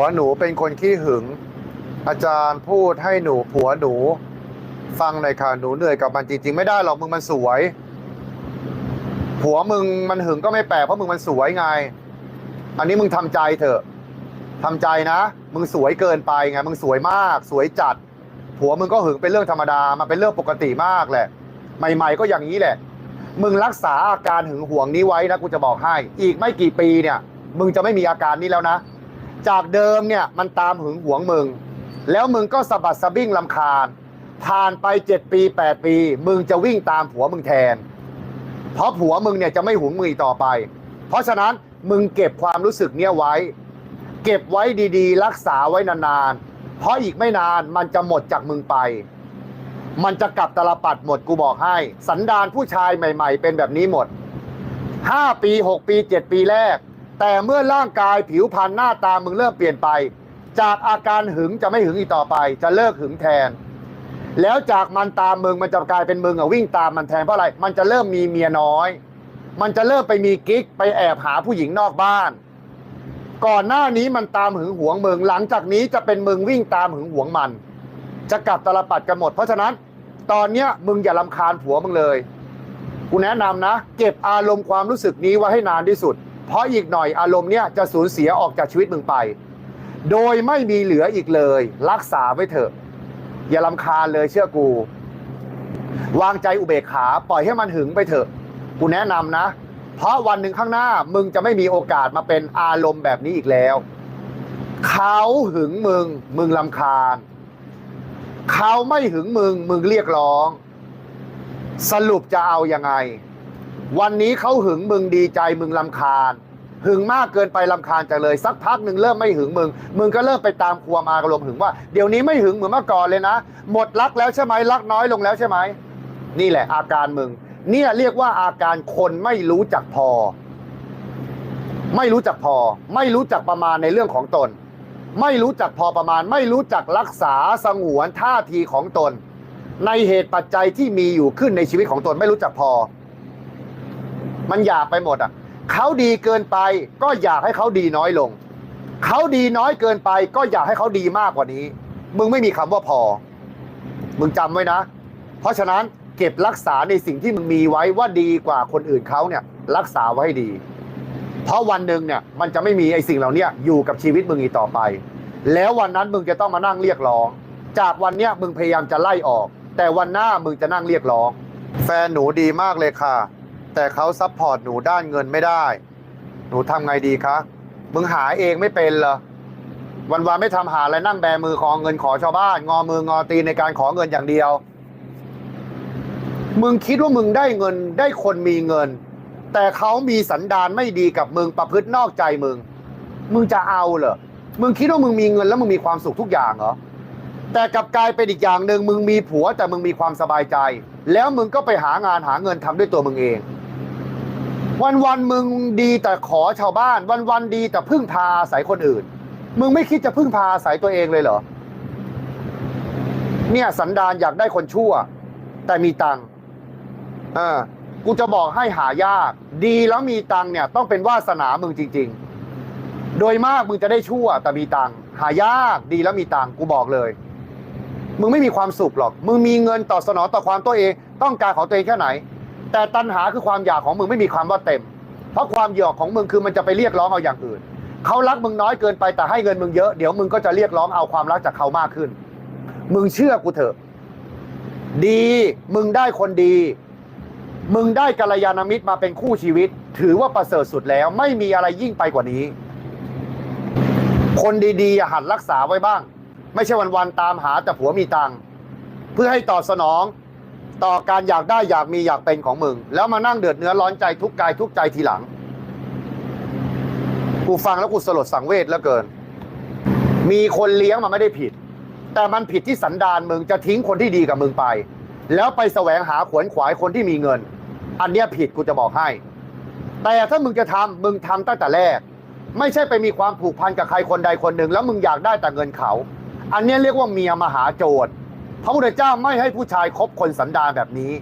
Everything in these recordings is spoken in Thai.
วหนูเป็นคนขี้หึง อาจารย์พูดให้หนูผัวหนู ฟังหน่อยค่ะหนูเหนื่อยกับมันจริงๆ ไม่ได้หรอกมึงมันสวย ผัวมึงมันหึงก็ไม่แปลกเพราะมึงมันสวยไง อันนี้มึงทำใจเถอะทำใจนะ มึงสวยเกินไปไง มึงสวยมาก สวยจัด ผัวมึงก็หึงเป็นเรื่องธรรมดามันเป็นเรื่องปกติมากแหละ ใหม่ ๆ ก็อย่างนี้แหละ มึงรักษาอาการหึงหวงนี้ไว้นะกูจะบอกให้ อีกไม่กี่ปีเนี่ย มึงจะไม่มีอาการนี้แล้วนะ จากเดิมเนี่ยมันตามหึงหวงมึง แล้วมึงก็สะบัดสะบิ้งลำคาญ ผ่านไปเจ็ดปีแปดปี มึงจะวิ่งตามผัวมึงแทน เพราะผัวมึงเนี่ยจะไม่หวงมึงอีกต่อไป เพราะฉะนั้นมึงเก็บความรู้สึกเนี่ยไว้ เก็บไว้ดีๆ รักษาไว้นานๆ เพราะอีกไม่นานมันจะหมดจากมึงไป มันจะกลับตลปัดหมดกูบอกให้ สันดานผู้ชายใหม่ ๆ เป็นแบบนี้หมด5ปี6ปี7ปีแรก แต่เมื่อร่างกายผิวพรรณหน้าตามึงเริ่มเปลี่ยนไป จากอาการหึงจะไม่หึงอีกต่อไป จะเลิกหึงแทน แล้วจากมันตามมึงมันจะกลายเป็นมึงอะวิ่งตามมันแทนเพราะอะไร มันจะเริ่มมีเมียน้อย มันจะเริ่มไปมีกิ๊กไปแอบหาผู้หญิงนอกบ้าน ก่อนหน้านี้มันตามหึงหวงมึงหลังจากนี้จะเป็นมึงวิ่งตามหึงหวงมัน จะกลับตลปัดกันหมด เพราะฉะนั้นตอนเนี้ยมึงอย่าลำคาญผัวมึงเลย กูแนะนำนะ เก็บอารมณ์ความรู้สึกนี้ไว้ให้นานที่สุด เพราะอีกหน่อยอารมณ์เนี้ยจะสูญเสียออกจากชีวิตมึงไป โดยไม่มีเหลืออีกเลย รักษาไว้เถอะ อย่าลำคาญเลยเชื่อกู วางใจอุเบกขาปล่อยให้มันหึงไปเถอะ กูแนะนำนะ เพราะวันหนึ่งข้างหน้ามึงจะไม่มีโอกาสมาเป็นอารมณ์แบบนี้อีกแล้ว เขาหึงมึง มึงลำคาญ เขาไม่หึงมึง มึงเรียกร้อง สรุปจะเอายังไง วันนี้เขาหึงมึงดีใจมึงลำคาญ หึงมากเกินไปลำคาญจังเลยสักพักหนึ่งเริ่มไม่หึงมึง มึงก็เริ่มไปตามความอารมณ์หึงว่า เดี๋ยวนี้ไม่หึงเหมือนเมื่อก่อนเลยนะ หมดรักแล้วใช่ไหมรักน้อยลงแล้วใช่ไหมนี่แหละอาการมึง เนี่ยเรียกว่าอาการคนไม่รู้จักพอ ไม่รู้จักพอ ไม่รู้จักประมาณในเรื่องของตน ไม่รู้จักพอประมาณ ไม่รู้จักรักษาสงวนท่าทีของตน ในเหตุปัจจัยที่มีอยู่ขึ้นในชีวิตของตนไม่รู้จักพอ มันอยากไปหมดอะเขาดีเกินไปก็อยากให้เขาดีน้อยลง เขาดีน้อยเกินไปก็อยากให้เขาดีมากกว่านี้ มึงไม่มีคำว่าพอ มึงจำไว้นะ เพราะฉะนั้นเก็บรักษาในสิ่งที่มึงมีไว้ว่าดีกว่าคนอื่นเขาเนี่ย รักษาไว้ให้ดี เพราะวันหนึ่งเนี่ยมันจะไม่มีไอ้สิ่งเหล่านี้อยู่กับชีวิตมึงอีกต่อไป แล้ววันนั้นมึงจะต้องมานั่งเรียกร้อง จากวันเนี้ยมึงพยายามจะไล่ออก แต่วันหน้ามึงจะนั่งเรียกร้อง แฟนหนูดีมากเลยค่ะ แต่เขาซัพพอร์ตหนูด้านเงินไม่ได้ หนูทำไงดีคะมึงหาเองไม่เป็นเหรอวันวานไม่ทำหาอะไรนั่งแบมือขอเงินขอชาวบ้าน งอมืองอตีในการขอเงินอย่างเดียว มึงคิดว่ามึงได้เงินได้คนมีเงิน แต่เขามีสันดานไม่ดีกับมึงประพฤตินอกใจมึง มึงจะเอาเหรอมึงคิดว่ามึงมีเงินแล้วมึงมีความสุขทุกอย่างเหรอแต่กลับกลายเป็นอีกอย่างหนึ่งมึงมีผัวแต่มึงมีความสบายใจ แล้วมึงก็ไปหางานหาเงินทำด้วยตัวมึงเอง วันวันๆมึงดีแต่ขอชาวบ้าน วันวันๆดีแต่พึ่งพาอาศัยคนอื่น มึงไม่คิดจะพึ่งพาอาศัยตัวเองเลยเหรอ เนี่ยสันดานอยากได้คนชั่ว แต่มีตังค์เออกูจะบอกให้หายาก ดีแล้วมีตังค์เนี่ย ต้องเป็นวาสนามึงจริง ๆ โดยมากมึงจะได้ชั่ว แต่มีตังค์หายากดีแล้วมีตังค์กูบอกเลย มึงไม่มีความสุขหรอก มึงมีเงินต่อบสนองต่อความตัวเอง ต้องการของตัวเองแค่ไหน แต่ตัณหาคือความอยากของมึงไม่มีความว่าเต็ม เพราะความอยากของมึงคือมันจะไปเรียกร้องเอาอย่างอื่น เขารักมึงน้อยเกินไปแต่ให้เงินมึงเยอะเดี๋ยวมึงก็จะเรียกร้องเอาความรักจากเขามากขึ้น มึงเชื่อกูเถอะ ดีมึงได้คนดี มึงได้กัลยาณมิตรมาเป็นคู่ชีวิต ถือว่าประเสริฐสุดแล้ว ไม่มีอะไรยิ่งไปกว่านี้ คนดีๆหัดรักษาไว้บ้าง ไม่ใช่วันๆตามหาแต่ผัวมีตังค์เพื่อให้ตอบสนอง ต่อการอยากได้อยากมีอยากเป็นของมึง แล้วมานั่งเดือดเนื้อร้อนใจทุกกายทุกใจทีหลัง กูฟังแล้วกูสลดสังเวชแล้วเกิน มีคนเลี้ยงมันไม่ได้ผิด แต่มันผิดที่สันดานมึงจะทิ้งคนที่ดีกับมึงไป แล้วไปแสวงหาขวนขวายคนที่มีเงิน อันเนี้ยผิดกูจะบอกให้ แต่ถ้ามึงจะทำมึงทำตั้งแต่แรก ไม่ใช่ไปมีความผูกพันกับใครคนใดคนหนึ่ง แล้วมึงอยากได้แต่เงินเขา อันเนี้ยเรียกว่าเมียมหาโจร พระพุทธเจ้าไม่ให้ผู้ชายคบคนสันดานแบบนี้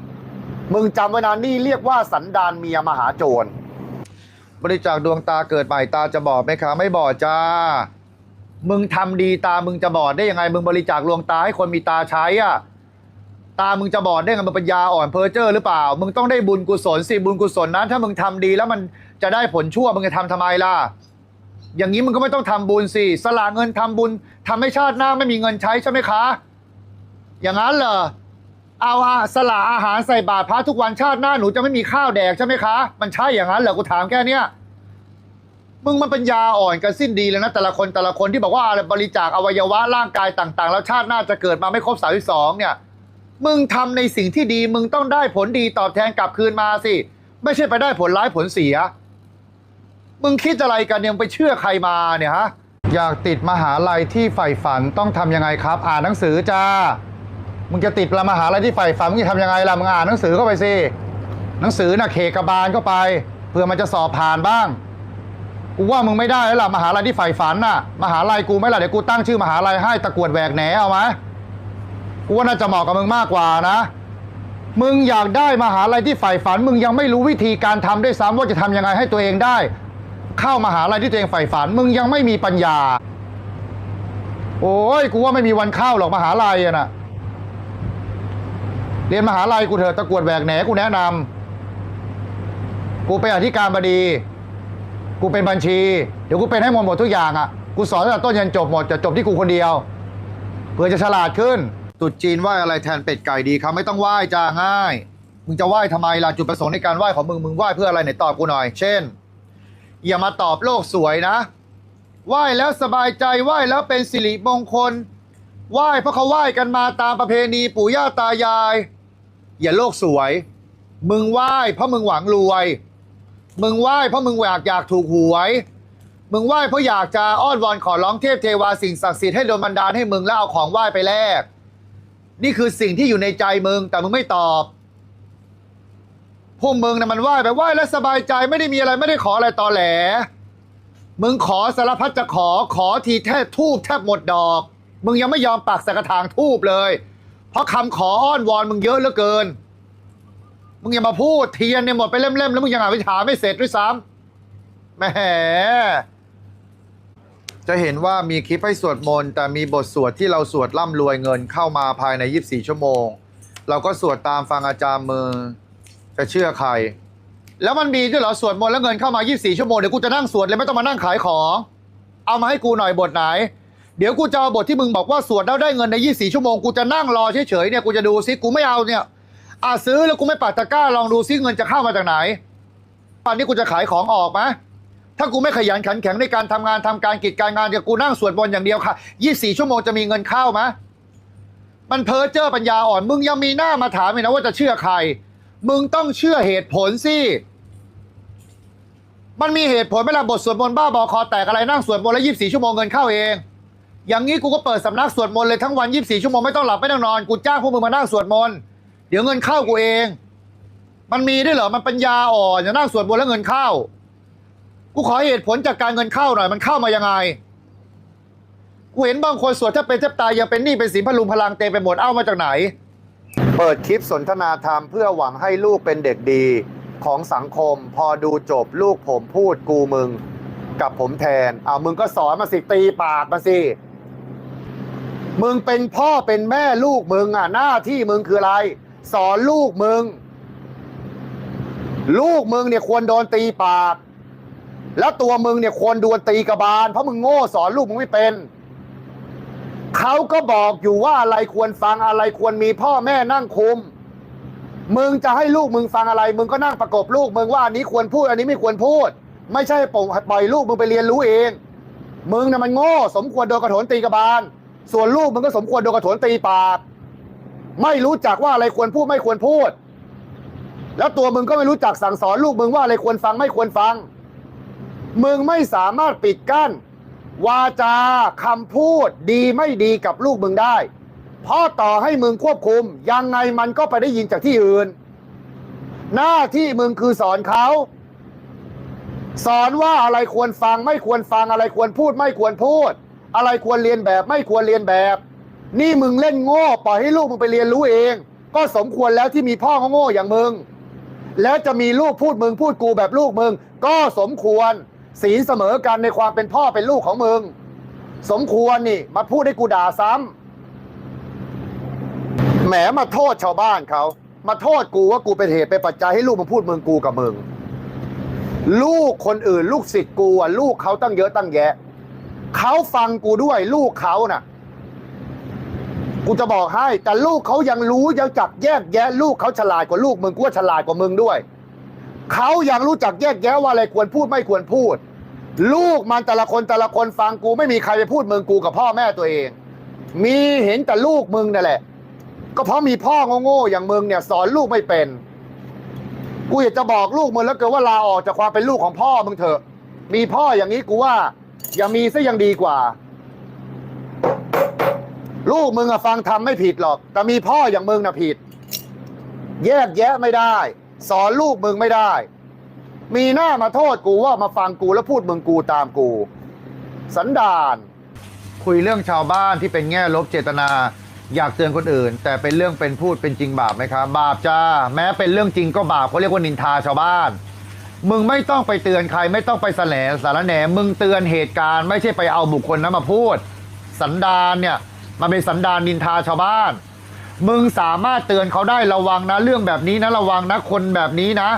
มึงจำไว้นะนี่เรียกว่าสันดานเมียมหาโจร บริจาคดวงตาเกิดใหม่ตาจะบอดไหมคะไม่บอดจ้า มึงทำดีตามึงจะบอดได้ยังไง มึงบริจาคลวงตาให้คนมีตาใช้อะ ตามึงจะบอดได้ไงมันปัญญาอ่อนเพอเจอร์หรือเปล่า มึงต้องได้บุญกุศลสิบุญกุศลนั้น ถ้ามึงทำดีแล้วมันจะได้ผลชั่วมึงจะทำทำไมล่ะอย่างนี้มึงก็ไม่ต้องทำบุญสิสละเงินทำบุญทำให้ชาติหน้าไม่มีเงินใช้ใช่ไหมคะ อย่างนั้นเหรอเอาสละอาหารใส่บาตรพระทุกวันชาติหน้าหนูจะไม่มีข้าวแดกใช่ไหมคะ มันใช่อย่างนั้นเหรอกูถามแค่เนี้ยมึงมันปัญญาอ่อนกันสิ้นดีเลยนะ แต่ละคนแต่ละคนที่บอกว่าอะไรบริจาคอวัยวะร่างกายต่างๆ แล้วชาติหน้าจะเกิดมาไม่ครบสามสองเนี่ย มึงทำในสิ่งที่ดี มึงต้องได้ผลดีตอบแทนกลับคืนมาสิ ไม่ใช่ไปได้ผลร้ายผลเสีย มึงคิดอะไรกันเนี่ยมึงไปเชื่อใครมาเนี่ยฮะอยากติดมหาลัยที่ใฝ่ฝันต้องทำยังไงครับ อ่านหนังสือจ้า มึงจะติดมหาลัยที่ใฝ่ฝันมึงจะทำยังไงล่ะมึงอ่านหนังสือเข้าไปสิหนังสือน่ะเคกบาลเข้าไปเพื่อมันจะสอบผ่านบ้างกูว่ามึงไม่ได้แล้วล่ะมหาลัยที่ใฝ่ฝันน่ะ มหาลัยกูไหม่ล่ะเดี๋ยวกูตั้งชื่อมหาลัยให้ตะกวดแหวกแหนเอาไหมกูว่าน่าจะเหมาะกับมึงมากกว่านะ มึงอยากได้มหาลัยที่ใฝ่ฝัน มึงยังไม่รู้วิธีการทำด้วยซ้ำว่าจะทำยังไงให้ตัวเองได้ เข้ามหาลัยที่ตัวเองใฝ่ฝัน มึงยังไม่มีปัญญา โอ้ยกูว่าไม่มีวันเข้าหรอกมหาลัยอะน่ะ เรียนมหาลัยกูเถอะตะกรวดแหวกแหนกูแนะนำกูเป็นอธิการบดี กูเป็นบัญชี เดี๋ยวกูเป็นให้หมดหมดทุกอย่างอะ กูสอนตั้งแต่ต้นยันจบหมดจะจบที่กูคนเดียวเพื่อจะฉลาดขึ้นตุดจีนไหว้อะไรแทนเป็ดไก่ดีครับไม่ต้องไหว้จ้าง่าย มึงจะไหว้ทำไมล่ะจุดประสงค์ในการไหว้ของมึงมึงไหว้เพื่ออะไรไหนตอบกูหน่อย เช่น อย่ามาตอบโลกสวยนะไหว้แล้วสบายใจไหว้แล้วเป็นสิริมงคลไหว้เพราะเขาไหว้กันมาตามประเพณีปู่ย่าตายาย อย่าโลกสวย มึงไหว้เพราะมึงหวังรวย มึงไหว้เพราะมึงอยากอยากถูกหวย มึงไหว้เพราะอยากจะอ้อนวอนขอร้องเทพเทวาสิ่งศักดิ์สิทธิ์ให้โดนบันดาลให้มึงแล้วเอาของไหว้ไปแลกนี่คือสิ่งที่อยู่ในใจมึง แต่มึงไม่ตอบพวกมึงนะมันไหว้ไปไหว้แล้วสบายใจไม่ได้มีอะไรไม่ได้ขออะไรตอแหล มึงขอสารพัดจะขอขอทีแทบทูบแทบหมดดอก มึงยังไม่ยอมปักใสกระถางทูบเลย เพราะคำขออ้อนวอนมึงเยอะเหลือเกิน มึงอย่ามาพูดเทียนเนี่ยหมดไปเล่มๆแล้วมึงยังอ่านวิชาไม่เสร็จด้วยซ้ำแหมจะเห็นว่ามีคลิปให้สวดมนต์แต่มีบทสวดที่เราสวดร่ำรวยเงินเข้ามาภายใน 24 ชั่วโมง เราก็สวดตามฟังอาจารย์มือ จะเชื่อใคร แล้วมันมีด้วยเหรอสวดมนต์แล้วเงินเข้ามา 24 ชั่วโมงเดี๋ยวกูจะนั่งสวดเลยไม่ต้องมานั่งขายของ เอามาให้กูหน่อยบทไหน เดี๋ยวกูจะเอาบทที่มึงบอกว่าสวดแล้วได้เงินใน 24 ชั่วโมงกูจะนั่งรอเฉยๆเนี่ยกูจะดูซิกูไม่เอาเนี่ยอะซื้อแล้วกูไม่ปัดตะกร้าลองดูซิเงินจะเข้ามาจากไหนตอนนี้กูจะขายของออกไหมถ้ากูไม่ขยันขันแข็งในการทำงานทำการกิจการงานกับกูนั่งสวดมนต์อย่างเดียวค่ะ 24 ชั่วโมงจะมีเงินเข้าไหมมันเพ้อเจ้อปัญญาอ่อน มึงยังมีหน้ามาถามอีกนะว่าจะเชื่อใคร มึงต้องเชื่อเหตุผลสิมันมีเหตุผลไหมล่ะบทสวดมนต์บ้าบอคอแตกอะไรนั่งสวดมนต์แล้ว24ชั่วโมงเงินเข้าเอง อย่างนี้กูก็เปิดสำนักสวดมนต์เลยทั้งวัน24ชั่วโมงไม่ต้องหลับไม่ต้องนอนกูจ้างพวกมึงมานั่งสวดมนต์เดี๋ยวเงินเข้ากูเอง มันมีด้วยเหรอมันปัญญาอ่อนจะนั่งสวดมนต์แล้วเงินเข้า กูขอเหตุผลจากการเงินเข้าหน่อยมันเข้ามายังไงกูเห็นบางคนสวดถ้าเป็นแทบตายยังเป็นหนี้เป็นสินพลุงพลังเต็มไปหมดเอ้ามาจากไหน เปิดคลิปสนทนาธรรมเพื่อหวังให้ลูกเป็นเด็กดีของสังคม พอดูจบลูกผมพูดกูมึง กับผมแทนเอามึงก็สอนมาสิตีปากมาสิ มึงเป็นพ่อเป็นแม่ลูกมึงอะ หน้าที่มึงคืออะไร สอนลูกมึง ลูกมึงเนี่ยควรโดนตีปาก แล้วตัวมึงเนี่ยควรโดนตีกระบาล เพราะมึงโง่สอนลูกมึงไม่เป็นเขาก็บอกอยู่ว่าอะไรควรฟังอะไรควรมีพ่อแม่นั่งคุม มึงจะให้ลูกมึงฟังอะไร มึงก็นั่งประกบลูกมึงว่าอันนี้ควรพูด อันนี้ไม่ควรพูด ไม่ใช่ปล่อยปล่อยลูกมึงไปเรียนรู้เอง มึงน่ะมันโง่ สมควรโดนกระโถนตีกระบาล ส่วนลูกมึงก็สมควรโดนกระโถนตีปากไม่รู้จักว่าอะไรควรพูดไม่ควรพูด แล้วตัวมึงก็ไม่รู้จักสั่งสอนลูกมึงว่าอะไรควรฟังไม่ควรฟัง มึงไม่สามารถปิดกั้น วาจาคำพูดดีไม่ดีกับลูกมึงได้ เพราะต่อให้มึงควบคุม ยังไงมันก็ไปได้ยินจากที่อื่น หน้าที่มึงคือสอนเขา สอนว่าอะไรควรฟัง ไม่ควรฟังอะไรควรพูดไม่ควรพูด อะไรควรเรียนแบบไม่ควรเรียนแบบ นี่มึงเล่นโง่ปล่อยให้ลูกมึงไปเรียนรู้เอง ก็สมควรแล้วที่มีพ่อเขาโง่อย่างมึง แล้วจะมีลูกพูดมึงพูดกูแบบลูกมึง ก็สมควรศีลเสมอกันในความเป็นพ่อเป็นลูกของมึง สมควรนี่มาพูดให้กูด่าซ้ำแหมมาโทษชาวบ้านเขา มาโทษกูว่ากูเป็นเหตุเป็นปัจจัยให้ลูกมาพูดมึงกูกับมึง ลูกคนอื่น ลูกศิษย์กูอะลูกเขาตั้งเยอะตั้งแยะ เขาฟังกูด้วย ลูกเขาน่ะ กูจะบอกให้ แต่ลูกเขายังรู้ยังจักแยกแยะ ลูกเขาฉลาดกว่าลูกมึงกูว่าฉลาดกว่ามึงด้วย เขายังรู้จักแยกแยะว่าอะไรควรพูดไม่ควรพูด ลูกมันแต่ละคนแต่ละคนฟังกูไม่มีใครไปพูดมึงกูกับพ่อแม่ตัวเอง มีเห็นแต่ลูกมึงนั่นแหละ ก็เพราะมีพ่อโง่ๆอย่างมึงเนี่ย สอนลูกไม่เป็นกูอยากจะบอกลูกมึงแล้วเกินว่าลาออกจากความเป็นลูกของพ่อมึงเถอะ มีพ่ออย่างนี้กูว่า อย่ามีซะยังดีกว่า ลูกมึงอะฟังทำไม่ผิดหรอก แต่มีพ่ออย่างมึงน่ะผิด แยกแยะไม่ได้ สอนลูกมึงไม่ได้ มีหน้ามาโทษกูว่ามาฟังกูแล้วพูดมึงกูตามกู สันดานคุยเรื่องชาวบ้านที่เป็นแง่ลบเจตนา อยากเตือนคนอื่น แต่เป็นเรื่องเป็นพูดเป็นจริงบาปไหมครับบาปจ้าแม้เป็นเรื่องจริงก็บาปเขาเรียกว่านินทาชาวบ้าน มึงไม่ต้องไปเตือนใคร ไม่ต้องไปแสลสารแหนมึงเตือนเหตุการณ์ไม่ใช่ไปเอาบุคคลนั้นมาพูด สันดานเนี่ยมันเป็นสันดานนินทาชาวบ้าน มึงสามารถเตือนเขาได้ระวังนะ เรื่องแบบนี้นะระวังนะคนแบบนี้นะ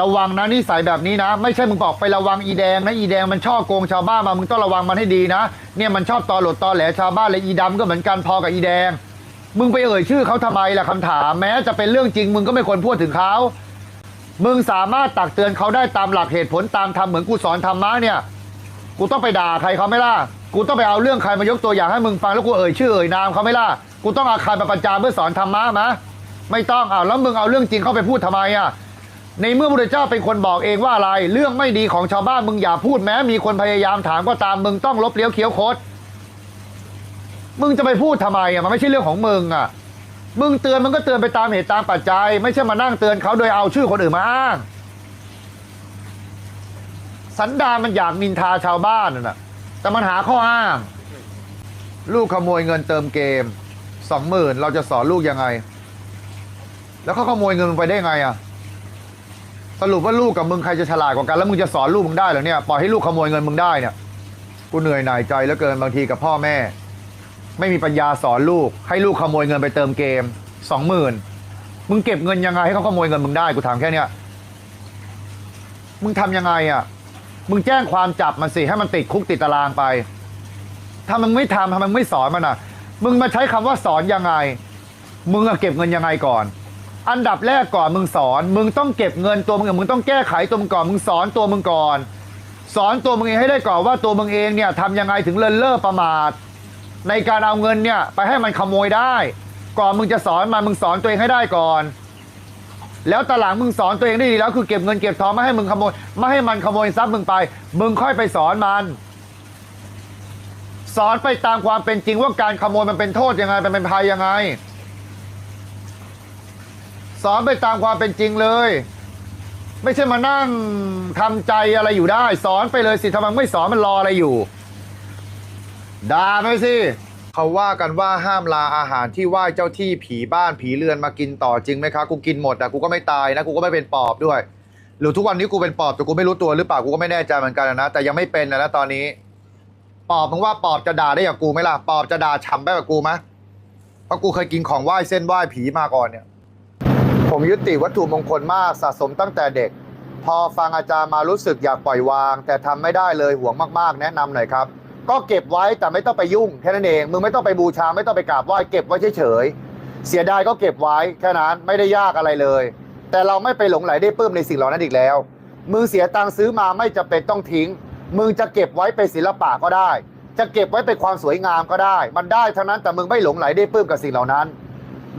ระวังนะนิสัยแบบนี้นะ ไม่ใช่มึงบอกไประวังอีแดงนะอีแดงมันชอบโกงชาวบ้านมามึงต้องระวังมันให้ดีนะ เนี่ยมันชอบตอหลดตอแหลชาวบ้านเลยอีดำก็เหมือนกันพอกับอีแดง มึงไปเอ่ยชื่อเขาทำไมล่ะคำถาม แม้จะเป็นเรื่องจริง มึงก็ไม่ควรพูดถึงเขา มึงสามารถตักเตือนเขาได้ตามหลักเหตุผลตามธรรมเหมือนกูสอนธรรมะเนี่ย กูต้องไปด่าใครเขาไม่ล่ะ กูต้องไปเอาเรื่องใครมายกตัวอย่างให้มึงฟังแล้วกูเอ่ยชื่อเอ่ยนามเขาไม่ล่ะ กูต้องเอาใครมาประจานเพื่อสอนธรรมะมะ ไม่ต้องเอาแล้วมึงเอาเรื่องจริงเข้าไปพูดทำไมอะ ในเมื่อพระพุทธเจ้าเป็นคนบอกเองว่าอะไร เรื่องไม่ดีของชาวบ้านมึงอย่าพูดแม้ มีคนพยายามถามก็ตามมึงต้องลบเลี้ยวเคี้ยวโคดมึงจะไปพูดทำไมอะมันไม่ใช่เรื่องของมึงอะ มึงเตือนมึงก็เตือนไปตามเหตุตามปัจจัย ไม่ใช่มานั่งเตือนเขาโดยเอาชื่อคนอื่นมาอ้าง สันดานมันอยากนินทาชาวบ้านน่ะแต่มันหาข้ออ้าง ลูกขโมยเงินเติมเกมสองหมื่นเราจะสอนลูกยังไง แล้วเขาขโมยเงินมึงไปได้ไงอะสรุปว่าลูกกับมึงใครจะฉลาดกว่ากันแล้วมึงจะสอนลูกมึงได้หรอเนี่ยปล่อยให้ลูกขโมยเงินมึงได้เนี่ยกูเหนื่อยหน่ายใจเหลือเกินบางทีกับพ่อแม่ ไม่มีปัญญาสอนลูก ให้ลูกขโมยเงินไปเติมเกมสองหมื่นมึงเก็บเงินยังไงให้เขาขโมยเงินมึงได้กูถามแค่เนี้ยมึงทำยังไงอะ มึงแจ้งความจับมันสิให้มันติดคุกติดตารางไป ถ้ามึงไม่ทำทำไมมึงไม่สอนมันอะ มึงมาใช้คำว่าสอนยังไง มึงอะเก็บเงินยังไงก่อน อันดับแรกก่อนมึงสอน มึงต้องเก็บเงินตัวมึงเองมึงต้องแก้ไขตัวมึงก่อน มึงสอนตัวมึงก่อน สอนตัวมึงเองให้ได้ก่อนว่าตัวมึงเองเนี่ยทำยังไงถึงเลินเล่อประมาท ในการเอาเงินเนี่ย ไปให้มันขโมยได้ ก่อนมึงจะสอนมันมึงสอนตัวเองให้ได้ก่อน แล้วตอนหลังมึงสอนตัวเองได้ดีแล้วคือเก็บเงินเก็บทองไม่ให้มึงขโมยไม่ให้มันขโมยทรัพย์มึงไป มึงค่อยไปสอนมัน สอนไปตามความเป็นจริงว่าการขโมยมันเป็นโทษยังไงมันเป็นภัยยังไง สอนไปตามความเป็นจริงเลย ไม่ใช่มานั่งทำใจอะไรอยู่ได้ สอนไปเลยสิทำไมไม่สอนมันรออะไรอยู่ ด่าไปสิเขาว่ากันว่าห้ามลาอาหารที่ไหว้เจ้าที่ผีบ้านผีเรือนมากินต่อจริงไหมคะกูกินหมดแต่กูก็ไม่ตายนะกูก็ไม่เป็นปอบด้วย หรือทุกวันนี้กูเป็นปอบแต่กูไม่รู้ตัวหรือเปล่ากูก็ไม่แน่ใจเหมือนกันนะแต่ยังไม่เป็นนะนะตอนนี้ ปอบมึงว่าปอบจะด่าได้กับกูไหมล่ะปอบจะด่าฉ่ำได้กับกูไหมเพราะกูเคยกินของไหว้เส้นไหว้ผีมาก่อนเนี่ย ผมยึดติดวัตถุมงคลมากสะสมตั้งแต่เด็ก พอฟังอาจารย์มารู้สึกอยากปล่อยวาง แต่ทำไม่ได้เลยห่วงมากๆ แนะนำหน่อยครับ ก็เก็บไว้แต่ไม่ต้องไปยุ่งแค่นั้นเองมึงไม่ต้องไปบูชาไม่ต้องไปกราบไหว้เก็บไว้เฉยๆเสียดายก็เก็บไว้แค่นั้นไม่ได้ยากอะไรเลย แต่เราไม่ไปหลงไหลได้ปลื้มในสิ่งเหล่านั้นอีกแล้วมึงเสียตังค์ซื้อมาไม่จำเป็นต้องทิ้งมึงจะเก็บไว้เป็นศิลปะก็ได้ จะเก็บไว้เป็นความสวยงามก็ได้ มันได้ทั้งนั้นแต่มึงไม่หลงไหลได้ปลื้มกับสิ่งเหล่านั้น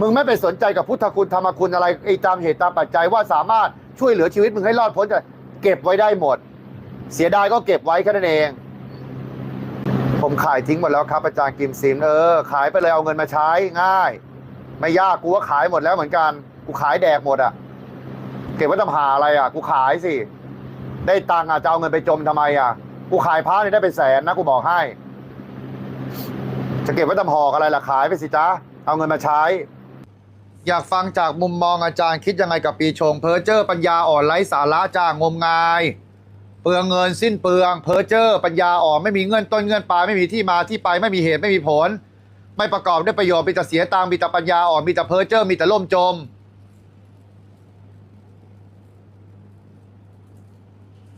มึงไม่ไปสนใจกับพุทธคุณธรรมคุณอะไรไอ้ตามเหตุตามปัจจัยว่าสามารถช่วยเหลือชีวิตมึงให้รอดพ้นจากเก็บไว้ได้หมด เสียดายก็เก็บไว้แค่นั้นเอง ผมขายทิ้งหมดแล้วครับอาจารย์กิมซิมเออ ขายไปเลยเอาเงินมาใช้ง่าย ไม่ยากกูว่าขายหมดแล้วเหมือนกัน กูขายแดกหมดอะ เก็บไว้ทำหาอะไรอะ กูขายสิ ได้ตังค์อะจะเอาเงินไปจมทำไมอะ กูขายพระนี่ได้เป็นแสนนะกูบอกให้ จะเก็บไว้ทำหอกอะไรล่ะขายไปสิจ้าเอาเงินมาใช้ อยากฟังจากมุมมองอาจารย์คิดยังไงกับปีชงเพอเจอร์ปัญญาอ่อนไร้สาระจ้างมงาย ปลืองเงินสิ้นเปลืองเพอเจอร์ปัญญาอ่อนไม่มีเงินต้นเงินปลายไม่มีที่มาที่ไปไม่มีเหตุไม่มีผล ไม่ประกอบด้วยประโยชน์มีแต่เสียตังมีแต่ปัญญาอ่อนมีแต่เพอเจอร์มีแต่ล่มจม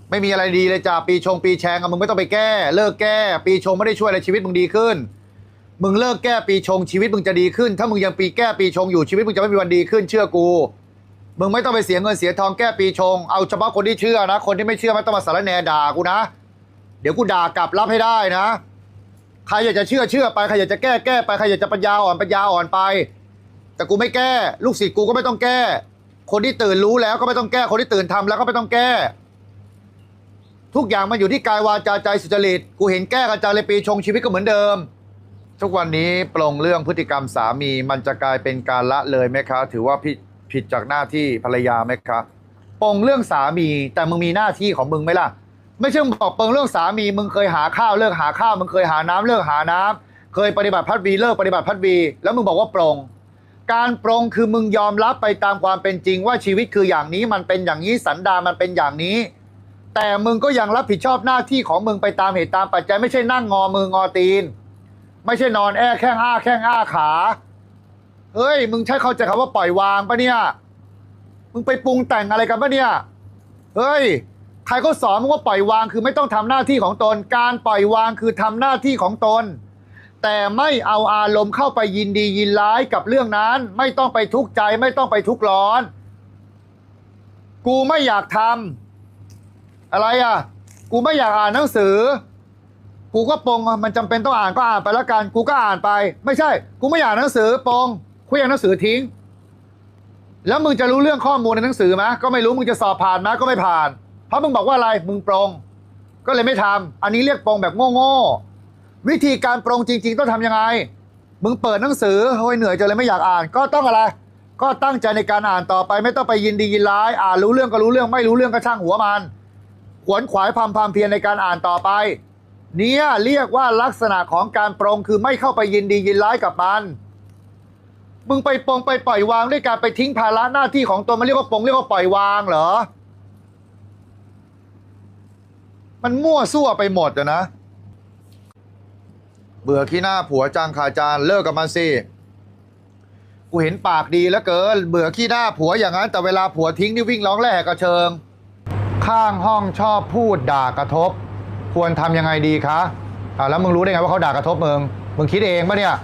ไม่มีอะไรดีเลยจ้าปีชงปีแชงอะมึงไม่ต้องไปแก้ เลิกแก้ ปีชงไม่ได้ช่วยอะไรชีวิตมึงดีขึ้น มึงเลิกแก้ปีชงชีวิตมึงจะดีขึ้น ถ้ามึงยังปีแก้ปีชงอยู่ชีวิตมึงจะไม่มีวันดีขึ้นเชื่อกู มึงไม่ต้องไปเสียเงินเสียทองแก้ปีชง เอาเฉพาะคนที่เชื่อนะ คนที่ไม่เชื่อไม่ต้องมาสารแหนด่ากูนะ เดี๋ยวกูด่ากลับรับให้ได้นะ ใครอยากจะเชื่อเชื่อไปใครอยากจะแก้แก้ไปใครอยากจะปัญญาอ่อนปัญญาอ่อนไป แต่กูไม่แก้ ลูกศิษย์กูก็ไม่ต้องแก้ คนที่ตื่นรู้แล้วก็ไม่ต้องแก้ คนที่ตื่นทำแล้วก็ไม่ต้องแก้ ทุกอย่างมันอยู่ที่กายวาจาใจสุจริต กูเห็นแก้กันจาเลยปีชงชีวิตก็เหมือนเดิมทุกวันนี้ปลงเรื่องพฤติกรรมสามีมันจะกลายเป็นการละเลยไหมคะ ถือว่า ผิดจากหน้าที่ภรรยาไหมคะปลงเรื่องสามีแต่มึงมีหน้าที่ของมึงไหมล่ะ ไม่ใช่มึงบอกปลงเรื่องสามี มึงเคยหาข้าวเลิกหาข้าวมึงเคยหาน้ำเลิกหาน้ำเคยปฏิบัติพัดวีเลิกปฏิบัติพัดวีแล้วมึงบอกว่าปลงการปรงคือมึงยอมรับไปตามความเป็นจริงว่าชีวิตคืออย่างนี้มันเป็นอย่างนี้สันดานมันเป็นอย่างนี้ แต่มึงก็ยังรับผิดชอบหน้าที่ของมึงไปตามเหตุตามปัจจัยไม่ใช่นั่งงอมืองอตีน ไม่ใช่นอนแอ้แข้งอ้าแข้งอ้าขา เฮ้ย มึงใช้เข้าใจคำว่าปล่อยวางปะเนี่ย มึงไปปรุงแต่งอะไรกันปะเนี่ย เฮ้ย ใครก็สอนมึงว่าปล่อยวางคือไม่ต้องทำหน้าที่ของตน การปล่อยวางคือทำหน้าที่ของตน แต่ไม่เอาอารมณ์เข้าไปยินดียินร้ายกับเรื่องนั้น ไม่ต้องไปทุกข์ใจ ไม่ต้องไปทุกข์ร้อน กูไม่อยากทำอะไรอะ กูไม่อยากอ่านหนังสือกูก็ปรงมันจำเป็นต้องอ่านก็อ่านไปแล้วกัน กูก็อ่านไป ไม่ใช่ กูไม่อยากหนังสือปรง คุยงหนังสือทิ้ง แล้วมึงจะรู้เรื่องข้อมูลในหนังสือไหมก็ไม่รู้มึงจะสอบผ่านไหมก็ไม่ผ่าน เพราะมึงบอกว่าอะไรมึงปรงก็เลยไม่ทำอันนี้เรียกปรงแบบโง่ๆวิธีการปรงจริง ๆ ต้องทำยังไง มึงเปิดหนังสือโอ้ยเหนื่อยจนเลยไม่อยากอ่าน ก็ต้องอะไร ก็ตั้งใจในการอ่านต่อไป ไม่ต้องไปยินดียินร้าย อ่านรู้เรื่องก็รู้เรื่องไม่รู้เรื่องก็ช่างหัวมันขวนขวายพามพามเพียรในการอ่านต่อไปเนี่ยเรียกว่าลักษณะของการปรงคือไม่เข้าไปยินดียินร้ายกับมัน มึงไปปรงไปปล่อยวางด้วยการไปทิ้งภาระหน้าที่ของตนมันเรียกว่าปรงเรียกว่าปล่อยวางเหรอ มันมั่วซั่วไปหมดอะนะ เบื่อขี้หน้าผัวจางขาจานเลิกกับมันสิกูเห็นปากดีแล้วเกิน เบื่อขี้หน้าผัวอย่างนั้น แต่เวลาผัวทิ้งนี่วิ่งร้องแหลกกระเชิง ข้างห้องชอบพูดด่ากระทบ ควรทำยังไงดีคะอ่าแล้วมึงรู้ได้ไงว่าเขาด่ากระทบมึงมึงคิดเองปะเนี่ย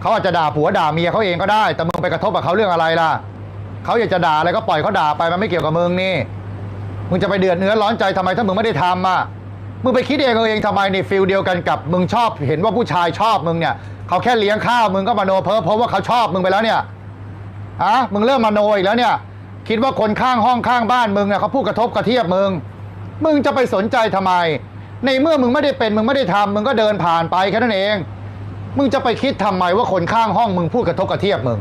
เขาอาจจะด่าผัวด่าเมียเขาเองก็ได้ แต่มึงไปกระทบกับเขาเรื่องอะไรล่ะเขาอยากจะด่าอะไรก็ปล่อยเขาด่าไปมันไม่เกี่ยวกับมึงนี่มึงจะไปเดือดเนื้อร้อนใจทำไมถ้ามึงไม่ได้ทำอะมึงไปคิดเองเอาเองทำไมนี่ฟิลเดียวกันกับ มึงชอบเห็นว่าผู้ชายชอบมึงเนี่ยเขาแค่เลี้ยงข้าวมึงก็มโนเพ้อเพราะว่าเขาชอบมึงไปแล้วเนี่ยอะมึงเริ่มมโนอีกแล้วเนี่ย คิดว่าคนข้างห้องข้างบ้านมึงเนี่ยเขาพูดกระทบกระเทียบมึง มึงจะไปสนใจทำไม ในเมื่อมึงไม่ได้เป็นมึงไม่ได้ทำมึงก็เดินผ่านไปแค่นั้นเอง มึงจะไปคิดทำไมว่าคนข้างห้องมึงพูดกระทบกระเทียบมึง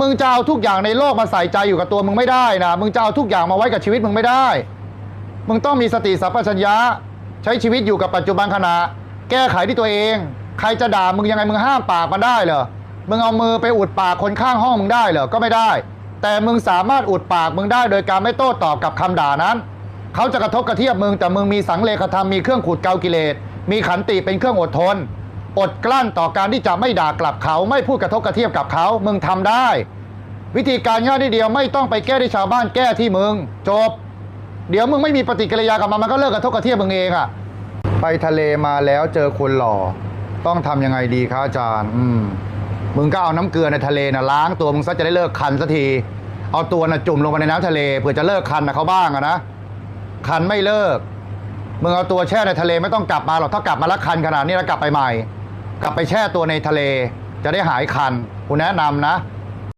มึงจะเอาทุกอย่างในโลกมาใส่ใจอยู่กับตัวมึงไม่ได้นะ มึงจะเอาทุกอย่างมาไว้กับชีวิตมึงไม่ได้ มึงต้องมีสติสัมปชัญญะ ใช้ชีวิตอยู่กับปัจจุบันขณะ แก้ไขที่ตัวเอง ใครจะด่ามึงยังไงมึงห้ามปากมันได้เหรอ มึงเอามือไปอุดปากคนข้างห้องมึงได้เหรอ ก็ไม่ได้ แต่มึงสามารถอุดปากมึงได้โดยการไม่โต้ตอบกับคำด่านั้น เขาจะกระทบกระเทียบมึงแต่มึงมีสังเลขธรรมมีเครื่องขูดเกากิเลส มีขันติเป็นเครื่องอดทน อดกลั้นต่อการที่จะไม่ด่ากลับเขา ไม่พูดกระทบกระเทียบกับเขามึงทำได้ วิธีการง่ายนิดเดียวไม่ต้องไปแก้ที่ชาวบ้านแก้ที่มึง จบ เดี๋ยวมึงไม่มีปฏิกิริยากับมันมันก็เลิกกระทบกระเทียบมึงเองอะไปทะเลมาแล้วเจอคนหล่อ ต้องทำยังไงดีคะอาจารย์ อืมมึงก็เอาน้ำเกลือในทะเลนะล้างตัวมึงซะจะได้เลิกคันสักทีเอาตัวนะจุ่มลงไปในน้ำทะเลเพื่อจะเลิกคันนะเขาบ้างอะนะคันไม่เลิกมึงเอาตัวแช่ในทะเลไม่ต้องกลับมาหรอกถ้ากลับมาแล้วคันขนาดนี้แล้วกลับไปใหม่ กลับไปแช่ตัวในทะเล จะได้หายคันคุณแนะนำนะ